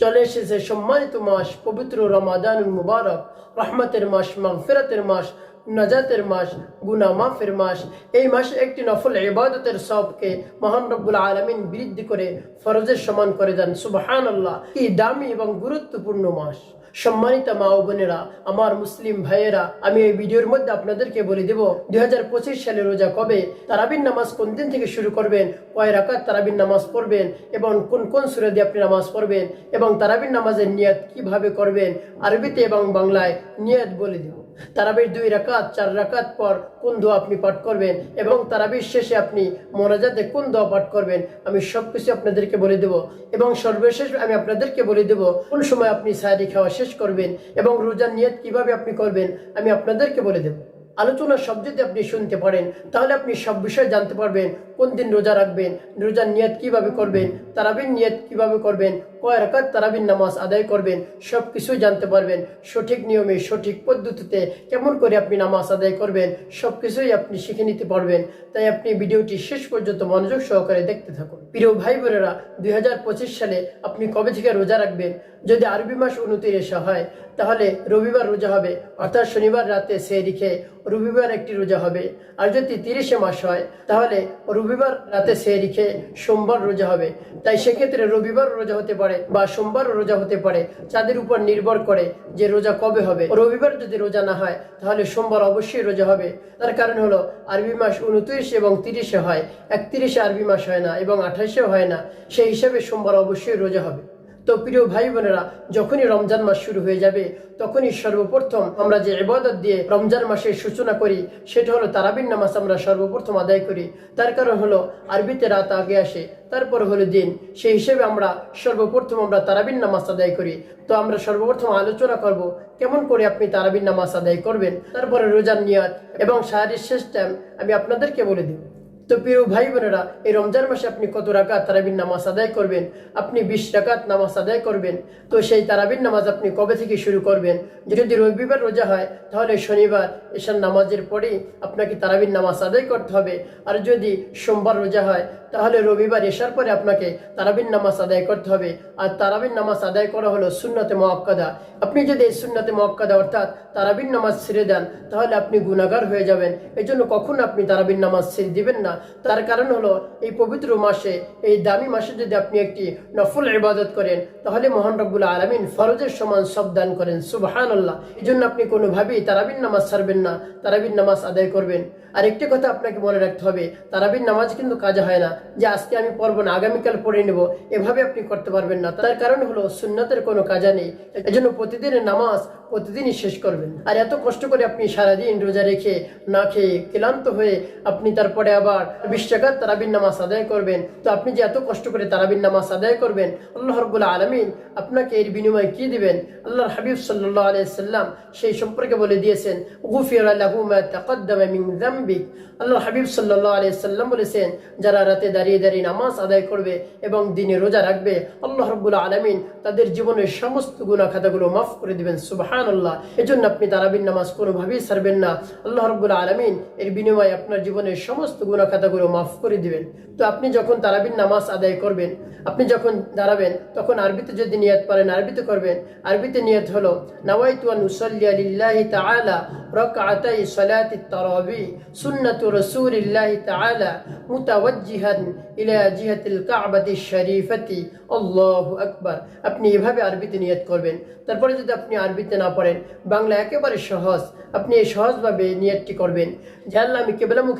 চলে এসেছে সম্মানিত মাস, পবিত্র রমাদানুল মুবারক। রহমতের মাস, মাগফিরাতের মাস, নাজাতের মাস গুনা মাফের মাস। এই মাসে একটি নফল ইবাদতের সবকে মহান রব্বুল আলমিন বৃদ্ধি করে ফরজের সমান করে দেন। সুবাহান আল্লাহ কি দামি এবং গুরুত্বপূর্ণ মাস। সম্মানিত মা ও বোনেরা, আমার মুসলিম ভাইয়েরা, আমি এই ভিডিওর মধ্যে আপনাদেরকে বলে দেব, দুই সালে রোজা কবে, তারাবিন নামাজ কোন দিন থেকে শুরু করবেন, কয় রাকাত তারাবিন নামাজ পড়বেন, এবং কোন কোন সুরে দিয়ে আপনি নামাজ পড়বেন, এবং তারাবিন নামাজের নিয়ত কীভাবে করবেন, আরবিতে এবং বাংলায় নিয়ত বলে দেব। তারাবির দুই রাকাত, চার রাকাত পর কোন দোয়া আপনি পাঠ করবেন, এবং তারাবির শেষে আপনি মোনাজাতে কোন দোয়া পাঠ করবেন, আমি সব কিছু আপনাদেরকে বলে দেব, এবং সর্বশেষ আমি আপনাদেরকে বলে দেব, কোন সময় আপনি সায়ারি খাওয়া শেষ করবেন এবং রোজার নিয়ত কীভাবে আপনি করবেন আমি আপনাদেরকে বলে দেব। আলোচনা সব যদি আপনি শুনতে পারেন, তাহলে আপনি সব বিষয়ে জানতে পারবেন কোন দিন রোজা রাখবেন? রোজার নিয়ত কীভাবে করবেন? তারাবিন নিয়ত কীভাবে করবেন? কয় রাকাত তারাবিন নামাজ আদায় করবেন? সব কিছু জানতে পারবেন। সঠিক নিয়মে, সঠিক পদ্ধতিতে কেমন করে আপনি নামাজ আদায় করবেন সব কিছুই আপনি শিখে নিতে পারবেন। তাই আপনি ভিডিওটি শেষ পর্যন্ত মনোযোগ সহকারে দেখতে থাকুন। প্রিয় ভাই বোনেরা, দুই হাজার পঁচিশ সালে আপনি কবে থেকে রোজা রাখবেন? যদি আরবি মাস উনতিরিশে হয়, তাহলে রবিবার রোজা হবে, অর্থাৎ শনিবার রাতে সে রেখে রবিবার একটি রোজা হবে। আর যদি তিরিশে মাস হয়, তাহলে রবিবার রাতে সে রিখে সোমবার রোজা হবে। তাই সেক্ষেত্রে রবিবার রোজা হতে পারে বা সোমবার রোজা হতে পারে। চাঁদের উপর নির্ভর করে যে রোজা কবে হবে। রবিবার যদি রোজা না হয়, তাহলে সোমবার অবশ্যই রোজা হবে। তার কারণ হলো, আরবি মাস উনত্রিশ এবং তিরিশে হয়। একত্রিশে আরবি মাস হয় না এবং আঠাশেও হয় না। সেই হিসাবে সোমবার অবশ্যই রোজা হবে। তো প্রিয় ভাই বোনেরা, যখনই রমজান মাস শুরু হয়ে যাবে, তখনই সর্বপ্রথম আমরা যে এবাদত দিয়ে রমজান মাসের সূচনা করি, সেটা হলো তারাবিন নামাজ আমরা সর্বপ্রথম আদায় করি। তার কারণ হলো আরবিতে রাত আগে আসে, তারপর হলো দিন। সেই হিসেবে আমরা সর্বপ্রথম আমরা তারাবিন নামাজ আদায় করি। তো আমরা সর্বপ্রথম আলোচনা করব, কেমন করে আপনি তারাবিন নামাজ আদায় করবেন, তারপরে রোজার নিয়াত এবং শারীর শেষ টাইম আমি আপনাদেরকে বলে দিব। তো প্রিয় ভাই বোনেরা এই রমজান মাসে আপনি কত রাকাত তারাবিন নামাজ আদায় করবেন? আপনি বিশ রাকাত নামাজ আদায় করবেন। তো সেই তারাবিন নামাজ আপনি কবে থেকে শুরু করবেন? যদি রবিবার রোজা হয়, তাহলে শনিবার এসার নামাজের পরেই আপনাকে তারাবিন নামাজ আদায় করতে হবে। আর যদি সোমবার রোজা হয়, তাহলে রবিবার এসার পরে আপনাকে তারাবিন নামাজ আদায় করতে হবে। আর তারাবিন নামাজ আদায় করা হলো সুন্নতে মহাক্কাদা আপনি যদি এই সুন্নতে মহাক্কাদা অর্থাৎ তারাবিন নামাজ ছেড়ে দেন, তাহলে আপনি গুণাগার হয়ে যাবেন। এই জন্য কখন আপনি তারাবিন নামাজ ছেড়ে দিবেন না। তার কারণ হলো, এই পবিত্র মাসে, এই দামি মাসে যদি আপনি একটি নফল ইবাদত করেন, তাহলে মহান রব্বুল আলমিন ফরজের সমান সব দান করেন। সুবাহান আল্লাহ এই জন্য আপনি কোনোভাবেই তারাবিন নামাজ ছাড়বেন না তারাবিন নামাজ আদায় করবেন। আর একটি কথা আপনাকে মনে রাখতে হবে তারাবিন নামাজ কিন্তু কাজে হয় না, যে আজকে আমি পড়ব না, আগামীকাল পড়ে নেব, এভাবে আপনি করতে পারবেন না। তার কারণ হলো, সুন্নাতের কোনো কাজা নেই, এজন্য প্রতিদিনের নামাজ প্রতিদিনই শেষ করবেন। আর এত কষ্ট করে আপনি সারাদিন রোজা রেখে, না খেয়ে ক্লান্ত হয়ে আপনি তারপরে আবার বিশ নামাজ আদায় করবেন। তো আপনি যে এত কষ্ট করে নামাজ আদায় করবেন, আল্লাহ রব্বুল্লাহ আলমিন আপনাকে এর বিনিময়ে কি দিবেন? আল্লাহর হাবিব সাল্লাহ সেই সম্পর্কে বলে দিয়েছেন হাবিব সাল্লাহ বলেছেন, যারা রাতে দাঁড়িয়ে দাঁড়িয়ে নামাজ আদায় করবে এবং দিনে রোজা রাখবে, আল্লাহ রব্বুল্লাহ আলমিন তাদের জীবনের সমস্ত গুণা খাতাগুলো মাফ করে দিবেন। সুবাহান আল্লাহ এজন্য আপনি তারাবিন নামাজ কোনোভাবেই ছাড়বেন না। আল্লাহ রব্বুল্লাহ আলমিন এর বিনিময়ে আপনার জীবনের সমস্ত গুণা খাতাগুলো মাফ করে দিবেন। তো আপনি যখন তারাবিন নামাজ আদায় করবেন, আপনি যখন দাঁড়াবেন, তখন আরবিতে যদি নিয়ত পারেন, আরবিতে করবেন। আরবিতে নিয়ত হলো ইলা জিহাতিল আপনি এভাবে আরবিতে নিয়ত করবেন। তারপরে যদি আপনি আরবিতে না পড়েন, বাংলা একেবারে সহজ। আপনি সহজভাবে নিয়াতটি করবেন। আল্লাহ আমি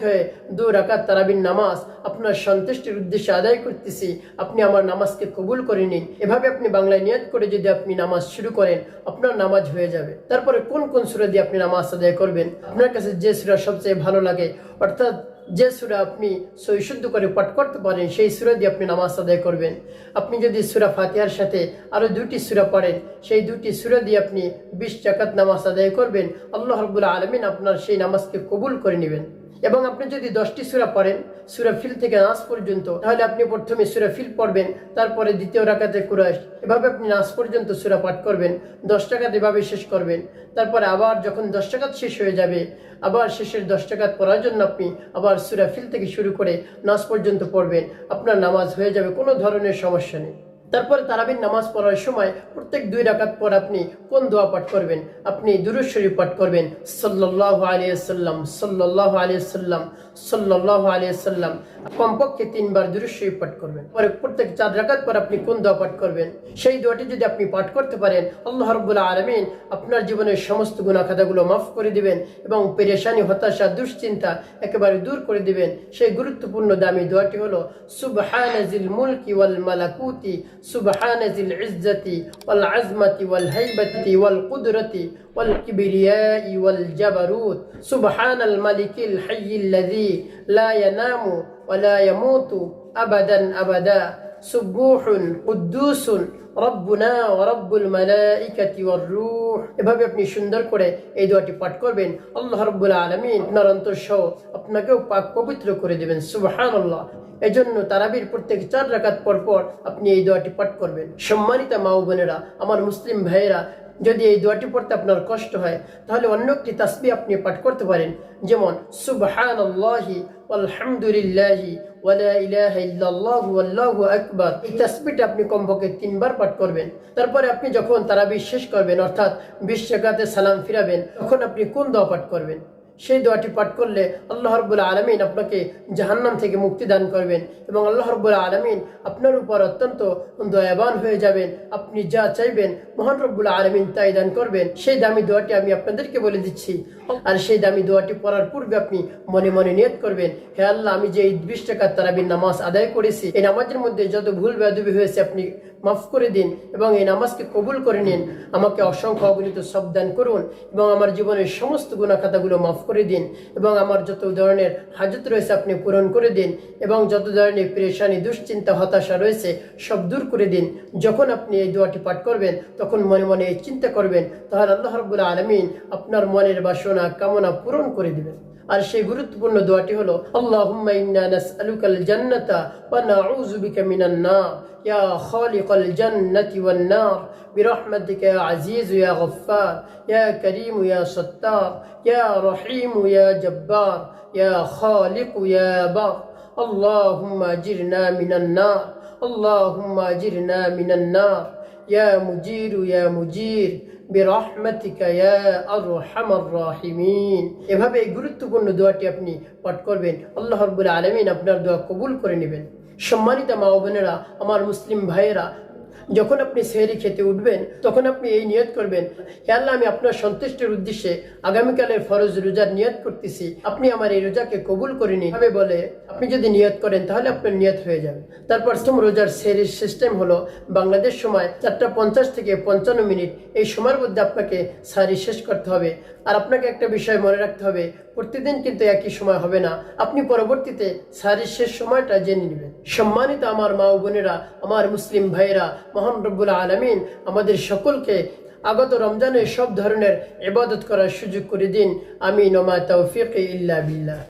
হয়ে দু রাকাত তারাবিন নামাজ আপনার সন্তুষ্টির উদ্দেশ্যে আদায় করতেছি, আপনি আমার নামাজকে কবুল করে নিন। এভাবে আপনি বাংলায় নিয়ত করে যদি আপনি নামাজ শুরু করেন, আপনার নামাজ হয়ে যাবে। তারপরে কোন কোন সুরা দিয়ে আপনি নামাজ আদায় করবেন? আপনার কাছে যে সুরা সবচেয়ে ভালো লাগে, অর্থাৎ যে সুরা আপনি সৈশুদ্ধ করে পাঠ করতে পারেন, সেই সুরা দিয়ে আপনি নামাজ আদায় করবেন। আপনি যদি সুরা ফাতিহার সাথে আরও দুটি সুরা পড়েন, সেই দুটি সুরা দিয়ে আপনি বিশ টাকাত নামাজ আদায় করবেন। আল্লাহ রবুল্লা আলমিন আপনার সেই নামাজকে কবুল করে নেবেন। এবং আপনি যদি দশটি সুরা পড়েন, সুরা ফিল থেকে নাচ পর্যন্ত, তাহলে আপনি প্রথমে সুরা ফিল পড়বেন, তারপরে দ্বিতীয় রাকাতে কুরাশ এভাবে আপনি নাচ পর্যন্ত সুরা পাঠ করবেন, দশ টাকাত এভাবে শেষ করবেন। তারপরে আবার যখন দশ টাকাত শেষ হয়ে যাবে, আবার শেষের দশ টাকাত পড়ার জন্য আপনি আবার সুরা ফিল থেকে শুরু করে নাচ পর্যন্ত পড়বেন। আপনার নামাজ হয়ে যাবে, কোনো ধরনের সমস্যা নেই। তারপরে তারাবির নামাজ পড়ার সময় প্রত্যেক দুই রাকাত পর আপনি কোন দোয়া পাঠ করবেন? আপনি দুরুদ শরীফ পাঠ করবেন। সাল্লাল্লাহু আলাইহি সাল্লাম সাল্লাল্লাহু আলাইহি সাল্লাম কমপক্ষে তিনবার দুরুদ শরীফ পাঠ করবেন। পরে প্রত্যেক চার রাকাত পর আপনি কোন দোয়া পাঠ করবেন? সেই দোয়াটি যদি আপনি পাঠ করতে পারেন, আল্লাহ রাব্বুল আলামিন আপনার জীবনের সমস্ত গুনাহ খাতাগুলো মাফ করে দিবেন এবং পেরেশানি, হতাশা, দুশ্চিন্তা একেবারে দূর করে দিবেন। সেই গুরুত্বপূর্ণ দামি দোয়াটি হলো সুবহানাজিল মুলকি ওয়াল মালাকুতি সুবহানাজিল ইজ্জতি ওয়াল আজমতি ওয়াল হাইবতি ওয়াল কুদরতি والكبرياء والجبروت سبحان الملك الحي الذي لا ينام ولا يموت أبدا أبدا سبوح قدوس রব্বুনা ওয়া রব্বুল মালাইকাতি ওয়ার রূহ এভাবে আপনি সুন্দর করে এই দোয়াটি পাঠ করবেন আল্লাহ রাব্বুল আলামিন আপনার অন্তর সহ আপনাকেও পাক পবিত্র করে দিবেন সুবহানাল্লাহ এজন্য তারাবির প্রত্যেক চার রাকাত পর পর আপনি এই দোয়াটি পাঠ করবেন। সম্মানিত মা বোনেরা, আমার মুসলিম ভাইয়েরা, যদি এই দোয়াটি পড়তে আপনার কষ্ট হয়, তাহলে অন্য একটি তাসবি আপনি পাঠ করতে পারেন। যেমন আলহামদুলিল্লাহি ইল্লাল্লাহু আল্লাহু আকবার। এই তাসবিটা আপনি কমপক্ষে তিনবার পাঠ করবেন। তারপরে আপনি যখন তারাবি শেষ করবেন, অর্থাৎ বিশ সালাম ফিরাবেন, তখন আপনি কোন দোয়া পাঠ করবেন? সেই দোয়াটি পাঠ করলে আল্লাহ রব্বুল আলমিন আপনাকে জাহান্নাম থেকে মুক্তি দান করবেন এবং আল্লাহ রব্বুল আলমিন আপনার উপর অত্যন্ত দয়াবান হয়ে যাবেন। আপনি যা চাইবেন মহান রব্বুল আলমিন তাই দান করবেন। সেই দামি দোয়াটি আমি আপনাদেরকে বলে দিচ্ছি। আর সেই দামি দোয়াটি পড়ার পূর্বে আপনি মনে মনে নিয়ত করবেন, হে আল্লাহ, আমি যে এই বিশ টাকার তারাবির নামাজ আদায় করেছি, এই নামাজের মধ্যে যত ভুল বেদবি হয়েছে আপনি মাফ করে দিন এবং এই নামাজকে কবুল করে নিন। আমাকে অসংখ্য অগণিত দান করুন এবং আমার জীবনের সমস্ত গুণাখাতাগুলো মাফ করে দিন এবং আমার যত ধরনের হাজত রয়েছে আপনি পূরণ করে দিন এবং যত ধরনের পেরেশানি, দুশ্চিন্তা, হতাশা রয়েছে সব দূর করে দিন। যখন আপনি এই দোয়াটি পাঠ করবেন, তখন মনে মনে চিন্তা করবেন, তাহলে আল্লাহ রবুল্লা আলমিন আপনার মনের বাসনা, কামনা পূরণ করে দিবেন। আর সেই গুরুত্বপূর্ণ দোয়াটি হলো আল্লাহুম্মা ইন্না নাসআলুকাল জান্নাতা ওয়া নাউযু বিকা মিনান নার ইয়া খালিকাল জান্নাতি ওয়ান নার برحمتك يا عزيز يا غفار يا كريم يا ستار يا رحيم يا جبار يا خالق يا بر اللهم اجرنا من النار اللهم اجرنا من النار يا مجير يا مجير এভাবে গুরুত্বপূর্ণ দোয়াটি আপনি পাঠ করবেন, আল্লাহ রবুল আলমিন আপনার দোয়া কবুল করে নেবেন। সম্মানিত মা বোনেরা, আমার মুসলিম ভাইয়েরা যখন আপনি সেহরি খেতে উঠবেন, তখন আপনি এই নিয়ত করবেন আল্লাহ, আমি আপনার সন্তুষ্টির উদ্দেশ্যে আগামীকালের ফরজ রোজার নিয়ত করতেছি। আপনি আমার এই রোজাকে কবুল করে নিন। বলে, আপনি যদি নিয়ত করেন, তাহলে আপনার নিয়ত হয়ে যাবে। তারপর প্রথম রোজার সেহরির সিস্টেম হলো, বাংলাদেশ সময় চারটা পঞ্চাশ থেকে পঞ্চান্ন মিনিট, এই সময়ের মধ্যে আপনাকে সারি শেষ করতে হবে। আর আপনাকে একটা বিষয় মনে রাখতে হবে, প্রতিদিন কিন্তু একই সময় হবে না। আপনি পরবর্তীতে সারির শেষ সময়টা জেনে নেবেন। সম্মানিত আমার মা বোনেরা, আমার মুসলিম ভাইয়েরা মহান রব্বুল আলমিন আমাদের সকলকে আগত রমজানে সব ধরনের ইবাদত করার সুযোগ করে দিন। আমি নমা তৌফিক ইল্লা বিল্লাহ।